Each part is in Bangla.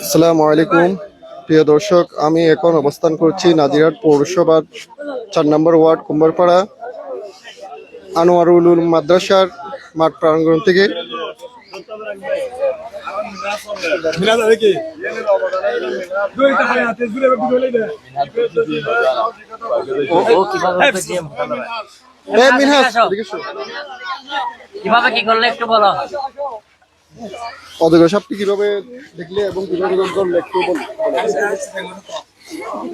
আসসালামু আলাইকুম। প্রিয় দর্শক আমি এখন অবস্থান করছি নাজিরহাট পৌরসভার চার নম্বর ওয়ার্ড কুম্বারপাড়া আনোয়ারুল মাদ্রাসার মাঠ প্রাঙ্গণ থেকে। মিনহাজ। কীভাবে কি করলে একটু বলো? সাপটি কীভাবে দেখলে এবং কীভাবে করলে একটু বল-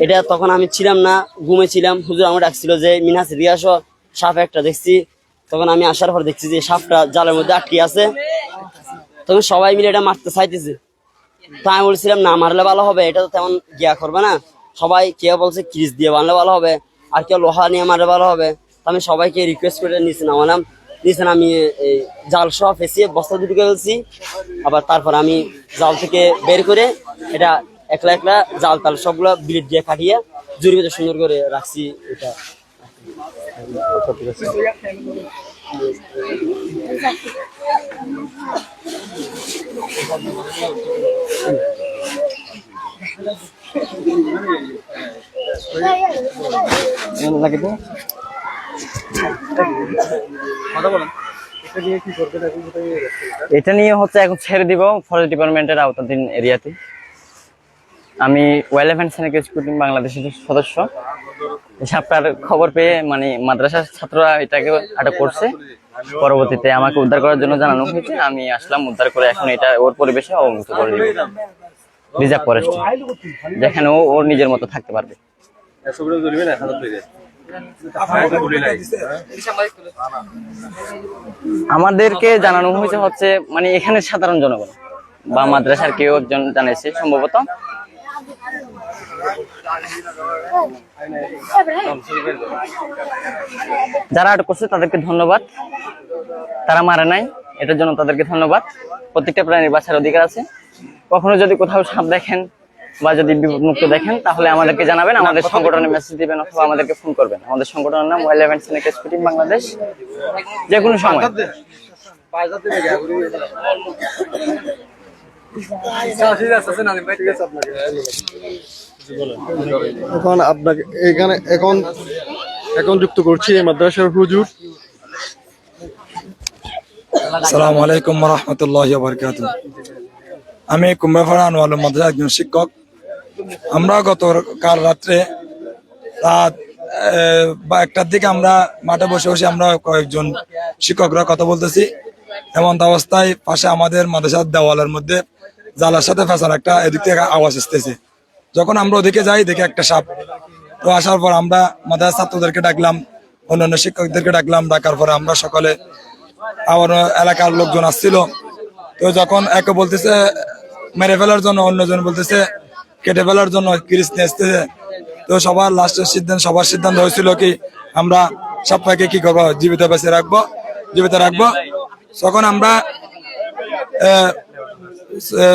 এটা তখন আমি ছিলাম না ঘুমেছিলাম হুজুর আমার ডাকছিল যে মিনাস রিয়াস সাপ একটা দেখছি। তখন আমি আসার পর দেখছি যে সাপটা জালের মধ্যে আটকে আছে। তখন সবাই মিলে এটা মারতে চাইতেছে। তো আমি বলছিলাম না মারলে ভালো হবে এটা তো তেমন গিয়া করবে না। সবাই কেউ বলছে ক্রিস দিয়ে মারলে ভালো হবে। আর কেউ লোহা নিয়ে মারলে ভালো হবে। তো আমি সবাইকে রিকোয়েস্ট করে নিচে নামালাম। নিচে আমি এই জাল সহ ফেসিয়ে বস্তা দুটোকে ফেলছি। আবার তারপর আমি জাল থেকে বের করে এটা একলা একলা জাল তাল সবগুলো বিলিট দিয়ে কাটিয়ে জুড়ি বেঁধে সুন্দর করে রাখছি এটা। এটা নিয়ে হচ্ছে এখন ছেড়ে দিব ফরেস্ট ডিপার্টমেন্টের আওতাধীন এরিয়াতে। আমি ওয়াইল্ড লাইফ অ্যান্ড টিম বাংলাদেশের সদস্য। সাপটার খবর পেয়ে মানে মাদ্রাসার ছাত্ররা এটাকে আটক করছে। পরবর্তীতে আমাকে উদ্ধার করার জন্য জানানো হয়েছে। আমি আসলাম, উদ্ধার করে এখন এটা ওর পরিবেশে অবমুক্ত করে দিব। রিজার্ভ ফরেস্ট যেখানে ও ওর নিজের মতো থাকতে পারবে। আমাদেরকে জানানো হয়েছে হচ্ছে মানে এখানে সাধারণ জনগণ বা মাদ্রাসার কেউ একজন জানাইছে সম্ভবত। যারা আটক করছে তাদেরকে ধন্যবাদ। তারা মারে নাই, এটার জন্য তাদেরকে ধন্যবাদ। প্রত্যেকটা প্রাণীর বাঁচার অধিকার আছে। কখনো যদি কোথাও সাপ দেখেন বা যদি বিপদমুক্ত দেখেন তাহলে আমাদেরকে জানাবেন আমাদের সংগঠনে মেসেজ দিবেন অথবা আমাদেরকে ফোন করবেন। আমাদের সংগঠনের নাম ওয়াইল্ড লাইফ টিম বাংলাদেশ যে কোনো সময়। এখন আপনাকে এখানে এখন এখন যুক্ত করছি এই মাদ্রাসার হুজুর। আসসালামু আলাইকুম রহমতুল্লাহ বরকাত আমি কুম্ভফাড়া আনোয়াল মাদ্রাসা একজন শিক্ষক। আমরা গত কাল রাত্রে রাত বা একটার দিকে আমরা মাঠে বসে বসে আমরা কয়েকজন শিক্ষকরা কথা বলতেছি। এমন অবস্থায় পাশে আমাদের মাদ্রাসার দেওয়ালের মধ্যে জালার সাথে ফেসার একটা এদিক থেকে আওয়াজ আসতেছে। যখন আমরা ওদিকে যাই, দেখি একটা সাপ। তো আসার পর আমরা মাদ্রাসার ছাত্রদেরকে ডাকলাম, অন্যান্য শিক্ষকদেরকে ডাকলাম, ডাকার পরে আমরা সকলে আমার এলাকার লোকজন আসছিল। তো যখন একে বলতেছে, মেরে ফেলার জন্য অন্যজন বলতেছে কেটে ফেলার জন্য ক্রিস নিয়ে তো সবার লাস্টের সিদ্ধান্ত, সবার সিদ্ধান্ত হয়েছিল কি, আমরা সবাইকে কি করব? জীবিত বেঁচে রাখব, জীবিত রাখব। তখন আমরা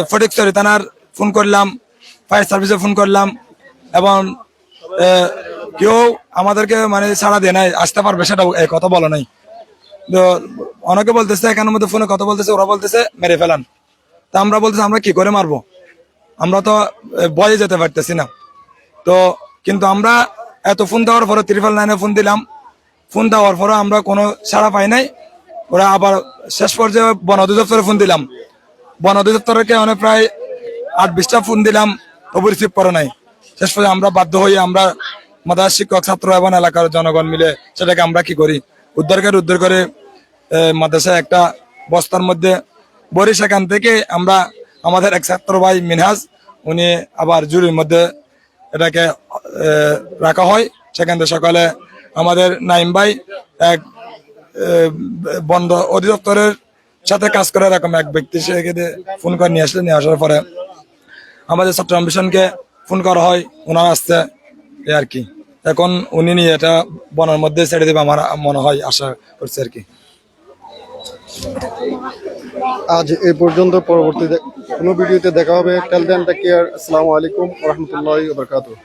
ফটিকছড়ি থানার ফোন করলাম ফায়ার সার্ভিসে ফোন করলাম, এবং কেউ আমাদেরকে মানে ছাড়া দেয় নাই, আসতে পারবে সেটা কথা বলো নাই। তো অনেকে বলতেছে, এখানের মধ্যে ফোনে কথা বলতেছে, ওরা বলতেছে, মেরে ফেলান। তা আমরা বলতেছি, আমরা কি করে মারবো? আমরা তো বয়ে যেতে পারতেছি না। তো, কিন্তু আমরা এত ফোন দেওয়ার পরে ত্রিপল লাইনে ফোন দিলাম। ফোন দেওয়ার পরে আমরা কোনো সাড়া পাই নাই। ওরা আবার শেষ পর্যায়ে বন অধিদপ্তরে ফোন দিলাম। বন অধিদপ্তরকে অনেক প্রায় আট বিশটা ফোন দিলাম তবু রিসিভ করে নাই। শেষ পর্যন্ত আমরা বাধ্য হয়ে আমরা মাদার শিক্ষক, ছাত্র এবং এলাকার জনগণ মিলে সেটাকে আমরা কি করি? উদ্ধার করে উদ্ধার করে মাদ্রাসায় একটা বস্তার মধ্যে বরি সেখান থেকে আমরা আমাদের এক ছাত্র ভাই মিনহাজ, উনি আবার জুরির মধ্যে এটাকে রাখা হয়। সেখান থেকে সকালে আমাদের নাইম ভাই এক বন্ধ অধিদপ্তরের সাথে কাজ করে এরকম এক ব্যক্তি সেখানে ফোন করে নিয়ে আসলে, নিয়ে আসার পরে আমাদের চট্টগ্রাম মিশনকে ফোন করা হয়, ওনার আসছে এই আর কি। এখন উনি নিয়ে এটা বনের মধ্যে ছেড়ে দেবে আমার মনে হয়, আশা করছে আর কি। আজ এ পর্যন্ত পরবর্তীতে কোনো ভিডিওতে দেখা হবে। টেল দেন টেক কেয়ার আসসালামু আলাইকুম রহমতুল্লাহ বরকাতুহ।